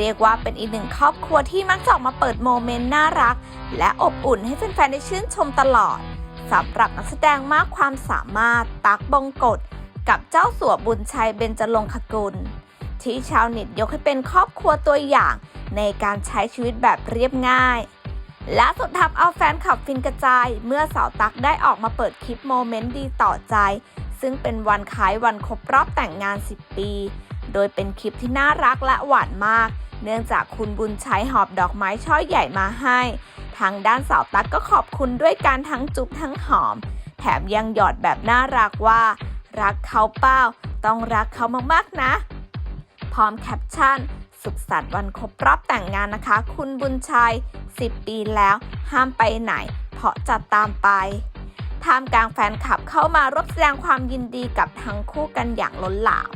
เรียกว่าเป็นอีกหนึ่งครอบครัวที่มักจะออกมาเปิดโมเมนต์น่ารัก และอบอุ่นให้แฟนๆได้ชื่นชมตลอดสำหรับนักแสดงมากความสามารถตักบงกฎกับเจ้าสัวบุญชัยเบญจรงคกุล ที่ชาวเน็ตยกให้เป็นครอบครัวตัวอย่างในการใช้ชีวิตแบบเรียบง่าย และสุดทำเอาแฟนคลับฟินกระจาย เมื่อสาวตักได้ออกมาเปิดคลิปโมเมนต์ดีต่อใจ ซึ่งเป็นวันคล้ายวันครบรอบแต่งงาน 10 ปี โดยเป็นคลิปที่น่ารักและหวานมาก เนื่องจากคุณบุญชัยหอบดอกไม้ช่อใหญ่มาให้ ทางด้านสาวตั๊กก็ขอบคุณด้วยการทั้งจุ๊บทั้งหอม แถมยังหยอดแบบน่ารักว่า รักเขาเป้า ต้องรักเขามากๆนะ พร้อมแคปชั่น สุขสันต์วันครบรอบแต่งงานนะคะ คุณบุญชัย 10 ปีแล้ว ห้ามไปไหน เพราะจะตามไปท่ามกลางแฟนคลับเข้ามาร่วมแสดงความยินดีกับทั้งคู่กันอย่างล้นหลาม